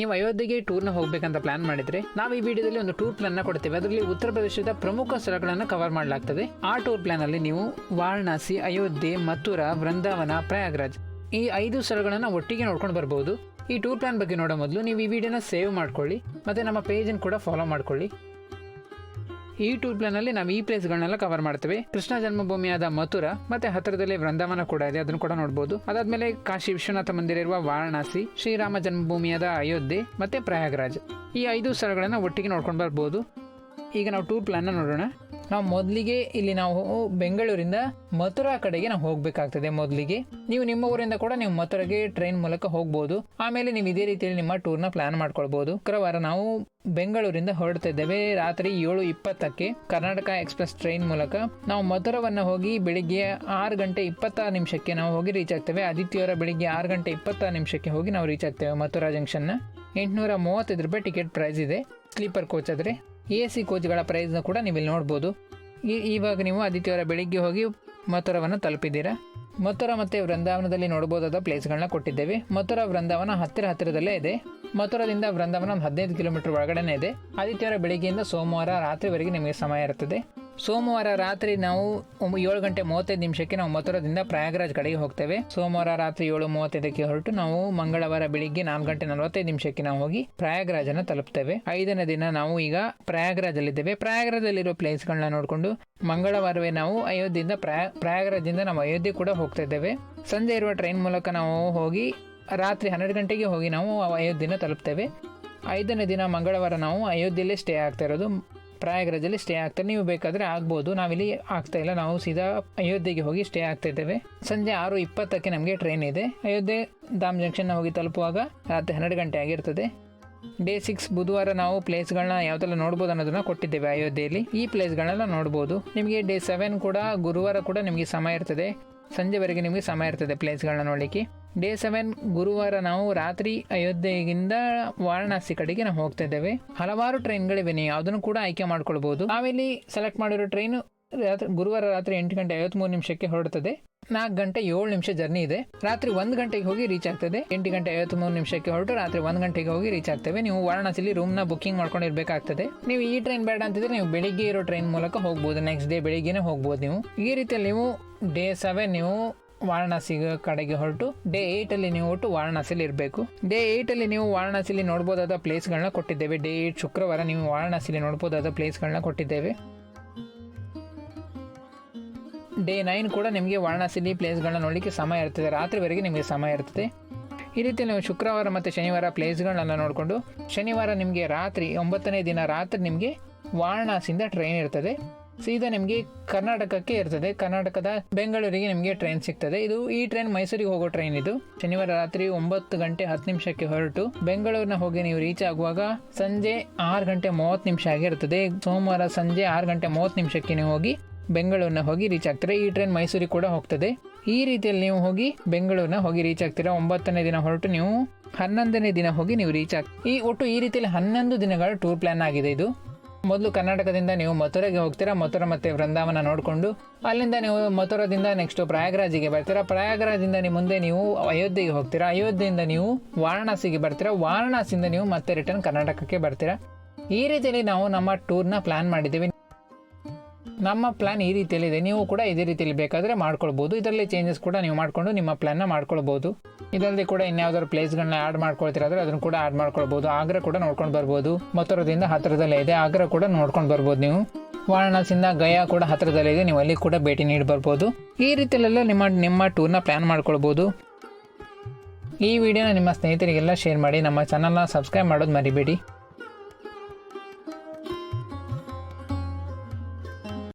ನೀವು ಅಯೋಧ್ಯೆಗೆ ಟೂರ್ನ ಹೋಗಬೇಕಂತ ಪ್ಲಾನ್ ಮಾಡಿದ್ರೆ, ನಾವು ಈ ವಿಡಿಯೋದಲ್ಲಿ ಒಂದು ಟೂರ್ ಪ್ಲಾನ್ನ ಕೊಡ್ತೇವೆ. ಅದರಲ್ಲಿ ಉತ್ತರ ಪ್ರದೇಶದ ಪ್ರಮುಖ ಸ್ಥಳಗಳನ್ನು ಕವರ್ ಮಾಡಲಾಗ್ತದೆ. ಆ ಟೂರ್ ಪ್ಲಾನ್ ಅಲ್ಲಿ ನೀವು ವಾರಣಾಸಿ, ಅಯೋಧ್ಯೆ, ಮಥುರಾ, ವೃಂದಾವನ, ಪ್ರಯಾಗ್ರಾಜ್ ಈ ಐದು ಸ್ಥಳಗಳನ್ನು ಒಟ್ಟಿಗೆ ನೋಡ್ಕೊಂಡು ಬರ್ಬೋದು. ಈ ಟೂರ್ ಪ್ಲಾನ್ ಬಗ್ಗೆ ನೋಡೋ ಮೊದಲು ನೀವು ಈ ವಿಡಿಯೋನ ಸೇವ್ ಮಾಡ್ಕೊಳ್ಳಿ, ಮತ್ತೆ ನಮ್ಮ ಪೇಜನ್ನು ಕೂಡ ಫಾಲೋ ಮಾಡ್ಕೊಳ್ಳಿ. ಈ ಟೂರ್ ಪ್ಲಾನ್ ಅಲ್ಲಿ ನಾವು ಈ ಪ್ಲೇಸ್ಗಳನ್ನೆಲ್ಲ ಕವರ್ ಮಾಡ್ತೇವೆ. ಕೃಷ್ಣ ಜನ್ಮಭೂಮಿಯಾದ ಮಥುರಾ, ಮತ್ತೆ ಹತ್ತಿರದಲ್ಲಿ ವೃಂದಾವನ ಕೂಡ ಇದೆ, ಅದನ್ನು ಕೂಡ ನೋಡಬಹುದು ಅದಾದ್ಮೇಲೆ ಕಾಶಿ ವಿಶ್ವನಾಥ ಮಂದಿರ ಇರುವ ವಾರಣಾಸಿ, ಶ್ರೀರಾಮ ಜನ್ಮಭೂಮಿಯಾದ ಅಯೋಧ್ಯೆ, ಮತ್ತೆ ಪ್ರಯಾಗ್ರಾಜ್. ಈ ಐದು ಸ್ಥಳಗಳನ್ನ ಒಟ್ಟಿಗೆ ನೋಡ್ಕೊಂಡು ಬರ್ಬೋದು. ಈಗ ನಾವು ಟೂರ್ ಪ್ಲಾನ್ ನೋಡೋಣ. ನಾವು ಮೊದಲಿಗೆ ಇಲ್ಲಿ ನಾವು ಬೆಂಗಳೂರಿಂದ ಮಥುರಾ ಕಡೆಗೆ ನಾವು ಹೋಗಬೇಕಾಗ್ತದೆ ಮೊದಲಿಗೆ. ನೀವು ನಿಮ್ಮ ಊರಿಂದ ಕೂಡ ನೀವು ಮಥುರಾಗೆ ಟ್ರೈನ್ ಮೂಲಕ ಹೋಗ್ಬೋದು. ಆಮೇಲೆ ನೀವು ಇದೇ ರೀತಿಯಲ್ಲಿ ನಿಮ್ಮ ಟೂರ್ನ ಪ್ಲಾನ್ ಮಾಡ್ಕೊಳ್ಬೋದು. ಶುಕ್ರವಾರ ನಾವು ಬೆಂಗಳೂರಿಂದ ಹೊರಡ್ತಾ ಇದ್ದೇವೆ ರಾತ್ರಿ ಏಳು ಇಪ್ಪತ್ತಕ್ಕೆ. ಕರ್ನಾಟಕ ಎಕ್ಸ್ಪ್ರೆಸ್ ಟ್ರೈನ್ ಮೂಲಕ ನಾವು ಮಥುರವನ್ನು ಹೋಗಿ ಬೆಳಿಗ್ಗೆ ಆರು ಗಂಟೆ ಇಪ್ಪತ್ತಾರು ನಿಮಿಷಕ್ಕೆ ನಾವು ಹೋಗಿ ರೀಚ್ ಆಗ್ತೇವೆ. ಆದಿತ್ಯವಾರ ಬೆಳಿಗ್ಗೆ ಆರು ಗಂಟೆ ಇಪ್ಪತ್ತಾರು ನಿಮಿಷಕ್ಕೆ ಹೋಗಿ ನಾವು ರೀಚ್ ಆಗ್ತೇವೆ ಮಥುರಾ ಜಂಕ್ಷನ್ನ ಎಂಟುನೂರ ಮೂವತ್ತೈದು ರೂಪಾಯಿ ಟಿಕೆಟ್ ಪ್ರೈಸ್ ಇದೆ. ಸ್ಲೀಪರ್ ಕೋಚ್ ಆದರೆ ಎ ಸಿ ಕೋಚ್ಗಳ ಪ್ರೈಸ್ನ ಕೂಡ ನೀವು ಇಲ್ಲಿ ನೋಡ್ಬೋದು ಇವಾಗ ನೀವು ಆದಿತ್ಯವಾರ ಬೆಳಿಗ್ಗೆ ಹೋಗಿ ಮಥುರವನ್ನು ತಲುಪಿದ್ದೀರಾ? ಮಥುರಾ ಮತ್ತು ವೃಂದಾವನದಲ್ಲಿ ನೋಡ್ಬೋದಾದ ಪ್ಲೇಸ್ಗಳನ್ನ ಕೊಟ್ಟಿದ್ದೇವೆ. ಮಥುರಾ ವೃಂದಾವನ ಹತ್ತಿರ ಹತ್ತಿರದಲ್ಲೇ ಇದೆ. ಮಥುರಾದಿಂದ ವೃಂದಾವನ ಹದಿನೈದು ಕಿಲೋಮೀಟರ್ ಒಳಗಡೆನೇ ಇದೆ. ಆದಿತ್ಯವಾರ ಬೆಳಿಗ್ಗೆಯಿಂದ ಸೋಮವಾರ ರಾತ್ರಿವರೆಗೆ ನಿಮಗೆ ಸಮಯ ಇರ್ತದೆ ಸೋಮವಾರ ರಾತ್ರಿ ನಾವು ಏಳು ಗಂಟೆ ಮೂವತ್ತೈದು ನಿಮಿಷಕ್ಕೆ ನಾವು ಮಥುರಾದಿಂದ ಪ್ರಯಾಗರಾಜ್ ಕಡೆಗೆ ಹೋಗ್ತೇವೆ. ಸೋಮವಾರ ರಾತ್ರಿ ಏಳು ಮೂವತ್ತೈದಕ್ಕೆ ಹೊರಟು ನಾವು ಮಂಗಳವಾರ ಬೆಳಿಗ್ಗೆ ನಾಲ್ಕು ಗಂಟೆ ನಲವತ್ತೈದು ನಿಮಿಷಕ್ಕೆ ನಾವು ಹೋಗಿ ಪ್ರಯಾಗರಾಜನ ತಲುಪ್ತೇವೆ. ಐದನೇ ದಿನ ನಾವು ಈಗ ಪ್ರಯಾಗರಾಜಲ್ಲಿದ್ದೇವೆ. ಪ್ರಯಾಗರಾಜಲ್ಲಿರೋ ಪ್ಲೇಸ್ಗಳನ್ನ ನೋಡಿಕೊಂಡು ಮಂಗಳವಾರವೇ ನಾವು ಅಯೋಧ್ಯೆಯಿಂದ ಪ್ರಯಾ ಪ್ರಯಾಗ್ರಾಜಿಂದ ನಾವು ಅಯೋಧ್ಯೆ ಕೂಡ ಹೋಗ್ತಾ ಇದ್ದೇವೆ ಸಂಜೆ ಇರುವ ಟ್ರೈನ್ ಮೂಲಕ ನಾವು ಹೋಗಿ ರಾತ್ರಿ ಹನ್ನೆರಡು ಗಂಟೆಗೆ ಹೋಗಿ ನಾವು ಅಯೋಧ್ಯೆನ ತಲುಪ್ತೇವೆ. ಐದನೇ ದಿನ ಮಂಗಳವಾರ ನಾವು ಅಯೋಧ್ಯೆಯಲ್ಲೇ ಸ್ಟೇ ಆಗ್ತಾ ಇರೋದು. ಪ್ರಯಾಗ್ರಾಜಲ್ಲಿ ಸ್ಟೇ ಆಗ್ತಾರೆ ನೀವು ಬೇಕಾದರೆ ಆಗ್ಬೋದು. ನಾವಿಲ್ಲಿ ಆಗ್ತಾ ಇಲ್ಲ. ನಾವು ಸೀದಾ ಅಯೋಧ್ಯೆಗೆ ಹೋಗಿ ಸ್ಟೇ ಆಗ್ತಾ ಇದ್ದೇವೆ. ಸಂಜೆ ಆರು ಇಪ್ಪತ್ತಕ್ಕೆ ನಮಗೆ ಟ್ರೈನ್ ಇದೆ. ಅಯೋಧ್ಯೆ ಧಾಮ್ ಜಂಕ್ಷನ್ ಹೋಗಿ ತಲುಪುವಾಗ ರಾತ್ರಿ ಹನ್ನೆರಡು ಗಂಟೆ ಆಗಿರ್ತದೆ. ಡೇ ಸಿಕ್ಸ್ ಬುಧವಾರ ನಾವು ಪ್ಲೇಸ್ಗಳನ್ನ ಯಾವ್ದೆಲ್ಲ ನೋಡ್ಬೋದು ಅನ್ನೋದನ್ನ ಕೊಟ್ಟಿದ್ದೇವೆ ಅಯೋಧ್ಯೆಯಲ್ಲಿ. ಈ ಪ್ಲೇಸ್ಗಳನ್ನೆಲ್ಲ ನೋಡ್ಬೋದು. ನಿಮಗೆ ಡೇ ಸೆವೆನ್ ಕೂಡ ಗುರುವಾರ ಕೂಡ ನಿಮಗೆ ಸಮಯ ಇರ್ತದೆ. ಸಂಜೆವರೆಗೆ ನಿಮಗೆ ಸಮಯ ಇರ್ತದೆ ಪ್ಲೇಸ್ಗಳನ್ನ ನೋಡಲಿಕ್ಕೆ. ಡೇ ಸೆವೆನ್, ಗುರುವಾರ ನಾವು ರಾತ್ರಿ ಅಯೋಧ್ಯೆಯಿಂದ ವಾರಣಾಸಿ ಕಡೆಗೆ ನಾವು ಹೋಗ್ತಾ ಇದ್ದೇವೆ. ಹಲವಾರು ಟ್ರೈನ್ಗಳಿವೆ, ನೀವು ಯಾವುದನ್ನು ಕೂಡ ಆಯ್ಕೆ ಮಾಡ್ಕೊಳ್ಬಹುದು ನಾವಿಲ್ಲಿ ಸೆಲೆಕ್ಟ್ ಮಾಡಿರೋ ಟ್ರೈನ್ ಗುರುವಾರ ರಾತ್ರಿ ಎಂಟು ಗಂಟೆ ಐವತ್ಮೂರು ನಿಮಿಷಕ್ಕೆ ಹೊರಡ್ತದೆ. ನಾಲ್ಕು ಗಂಟೆ ಏಳು ನಿಮಿಷ ಜರ್ನಿ ಇದೆ. ರಾತ್ರಿ ಒಂದು ಗಂಟೆಗೆ ಹೋಗಿ ರೀಚ್ ಆಗ್ತದೆ. ಎಂಟು ಗಂಟೆ ಐವತ್ಮೂರು ನಿಮಿಷಕ್ಕೆ ಹೊರಟು ರಾತ್ರಿ ಒಂದು ಗಂಟೆಗೆ ಹೋಗಿ ರೀಚ್ ಆಗ್ತೇವೆ. ನೀವು ವಾರಣಾಸಿಲಿ ರೂಮ್ನ ಬುಕಿಂಗ್ ಮಾಡ್ಕೊಂಡಿರ್ಬೇಕಾಗ್ತದೆ. ನೀವು ಈ ಟ್ರೈನ್ ಬೇಡ ಅಂತಿದ್ರೆ ನೀವು ಬೆಳಿಗ್ಗೆ ಇರೋ ಟ್ರೈನ್ ಮೂಲಕ ಹೋಗ್ಬೋದು. ನೆಕ್ಸ್ಟ್ ಡೇ ಬೆಳಿಗ್ಗೆನೇ ಹೋಗ್ಬೋದು ನೀವು. ಈ ರೀತಿಯಲ್ಲಿ ನೀವು ಡೇ ಸೆವೆನ್ ನೀವು ವಾರಣಾಸಿ ಕಡೆಗೆ ಹೊರಟು ಡೇ ಏಟ್ ಅಲ್ಲಿ ನೀವು ಒಟ್ಟು ವಾರಣಾಸಿಲಿ ಇರಬೇಕು. ಡೇ ಏಟ್ ಅಲ್ಲಿ ನೀವು ವಾರಣಾಸಿಲಿ ನೋಡ್ಬೋದಾದ ಪ್ಲೇಸ್ಗಳನ್ನ ಕೊಟ್ಟಿದ್ದೇವೆ. ಡೇ ಏಟ್ ಶುಕ್ರವಾರ ನೀವು ವಾರಣಾಸಿಲಿ ನೋಡ್ಬೋದಾದ ಪ್ಲೇಸ್ಗಳನ್ನ ಕೊಟ್ಟಿದ್ದೇವೆ. ಡೇ ನೈನ್ ಕೂಡ ನಿಮಗೆ ವಾರಣಾಸಿಲಿ ಪ್ಲೇಸ್ಗಳನ್ನ ನೋಡಲಿಕ್ಕೆ ಸಮಯ ಇರ್ತದೆ. ರಾತ್ರಿವರೆಗೆ ನಿಮಗೆ ಸಮಯ ಇರ್ತದೆ. ಈ ರೀತಿ ನೀವು ಶುಕ್ರವಾರ ಮತ್ತು ಶನಿವಾರ ಪ್ಲೇಸ್ಗಳನ್ನೆಲ್ಲ ನೋಡಿಕೊಂಡು, ಶನಿವಾರ ನಿಮಗೆ ರಾತ್ರಿ ಒಂಬತ್ತನೇ ದಿನ ರಾತ್ರಿ ನಿಮಗೆ ವಾರಣಾಸಿಯಿಂದ ಟ್ರೈನ್ ಇರ್ತದೆ. ಸೀದಾ ನಿಮಗೆ ಕರ್ನಾಟಕಕ್ಕೆ ಇರ್ತದೆ. ಕರ್ನಾಟಕದ ಬೆಂಗಳೂರಿಗೆ ನಿಮಗೆ ಟ್ರೈನ್ ಸಿಗ್ತದೆ. ಇದು ಈ ಟ್ರೈನ್ ಮೈಸೂರಿಗೆ ಹೋಗೋ ಟ್ರೈನ್ ಇದು. ಶನಿವಾರ ರಾತ್ರಿ ಒಂಬತ್ತು ಗಂಟೆ ಹತ್ತು ನಿಮಿಷಕ್ಕೆ ಹೊರಟು, ಬೆಂಗಳೂರಿನ ಹೋಗಿ ನೀವು ರೀಚ್ ಆಗುವಾಗ ಸಂಜೆ ಆರು ಗಂಟೆ ಮೂವತ್ತು ನಿಮಿಷ ಆಗಿರ್ತದೆ. ಸೋಮವಾರ ಸಂಜೆ ಆರು ಗಂಟೆ ಮೂವತ್ತು ನಿಮಿಷಕ್ಕೆ ನೀವು ಹೋಗಿ ಬೆಂಗಳೂರಿನ ಹೋಗಿ ರೀಚ್ ಆಗ್ತೀರಾ? ಈ ಟ್ರೈನ್ ಮೈಸೂರಿಗೆ ಕೂಡ ಹೋಗ್ತದೆ. ಈ ರೀತಿಯಲ್ಲಿ ನೀವು ಹೋಗಿ ಬೆಂಗಳೂರಿನ ಹೋಗಿ ರೀಚ್ ಆಗ್ತೀರಾ? ಒಂಬತ್ತನೇ ದಿನ ಹೊರಟು ನೀವು ಹನ್ನೊಂದನೇ ದಿನ ಹೋಗಿ ನೀವು ರೀಚ್ ಆಗ್ ಈ ಒಟ್ಟು ಈ ರೀತಿಯಲ್ಲಿ ಹನ್ನೊಂದು ದಿನಗಳ ಟೂರ್ ಪ್ಲಾನ್ ಆಗಿದೆ ಇದು. ಮೊದಲು ಕರ್ನಾಟಕದಿಂದ ನೀವು ಮಥುರೆಗೆ ಹೋಗ್ತೀರಾ? ಮಥುರ ಮತ್ತೆ ವೃಂದಾವನ ನೋಡಿಕೊಂಡು ಅಲ್ಲಿಂದ ನೀವು ಮಥುರದಿಂದ ನೆಕ್ಸ್ಟ್ ಪ್ರಯಾಗ್ರಾಜಿಗೆ ಬರ್ತೀರಾ? ಪ್ರಯಾಗ್ರಾಜಿಂದ ನೀವು ಮುಂದೆ ನೀವು ಅಯೋಧ್ಯೆಗೆ ಹೋಗ್ತೀರಾ? ಅಯೋಧ್ಯೆಯಿಂದ ನೀವು ವಾರಣಾಸಿಗೆ ಬರ್ತೀರಾ? ವಾರಣಾಸಿಯಿಂದ ನೀವು ಮತ್ತೆ ರಿಟರ್ನ್ ಕರ್ನಾಟಕಕ್ಕೆ ಬರ್ತೀರಾ? ಈ ರೀತಿಯಲ್ಲಿ ನಾವು ನಮ್ಮ ಟೂರ್ನ ಪ್ಲಾನ್ ಮಾಡಿದ್ದೀವಿ. ನಮ್ಮ ಪ್ಲ್ಯಾನ್ ಈ ರೀತಿಯಲ್ಲಿ ಇದೆ ನೀವು ಕೂಡ ಇದೇ ರೀತಿಯಲ್ಲಿ ಬೇಕಾದರೆ ಮಾಡ್ಕೊಳ್ಬೋದು. ಇದರಲ್ಲಿ ಚೇಂಜಸ್ ಕೂಡ ನೀವು ಮಾಡಿಕೊಂಡು ನಿಮ್ಮ ಪ್ಲ್ಯಾನ್ನ ಮಾಡ್ಕೊಳ್ಬೋದು. ಇದರಲ್ಲಿ ಕೂಡ ಇನ್ಯಾವುದಾದ್ರು ಪ್ಲೇಸ್ಗಳನ್ನ ಆ್ಯಡ್ ಮಾಡ್ಕೊಳ್ತೀರಾದರೆ ಅದನ್ನು ಕೂಡ ಆ್ಯಡ್ ಮಾಡ್ಕೊಳ್ಬೋದು. ಆಗ್ರ ಕೂಡ ನೋಡ್ಕೊಂಡು ಬರ್ಬೋದು. ಮಥುರದಿಂದ ಹತ್ತಿರದಲ್ಲೇ ಇದೆ. ಆಗ್ರ ಕೂಡ ನೋಡ್ಕೊಂಡು ಬರ್ಬೋದು ನೀವು. ವಾರಣಾಸಿಯಿಂದ ಗಯಾ ಕೂಡ ಹತ್ತಿರದಲ್ಲೇ ಇದೆ. ನೀವು ಅಲ್ಲಿ ಕೂಡ ಭೇಟಿ ನೀಡಿ ಬರ್ಬೋದು. ಈ ರೀತಿಯಲ್ಲೆಲ್ಲ ನಿಮ್ಮ ನಿಮ್ಮ ಟೂರ್ನ ಪ್ಲ್ಯಾನ್ ಮಾಡ್ಕೊಳ್ಬೋದು. ಈ ವಿಡಿಯೋನ ನಿಮ್ಮ ಸ್ನೇಹಿತರಿಗೆಲ್ಲ ಶೇರ್ ಮಾಡಿ. ನಮ್ಮ ಚಾನಲ್ನ ಸಬ್ಸ್ಕ್ರೈಬ್ ಮಾಡೋದು ಮರಿಬೇಡಿ.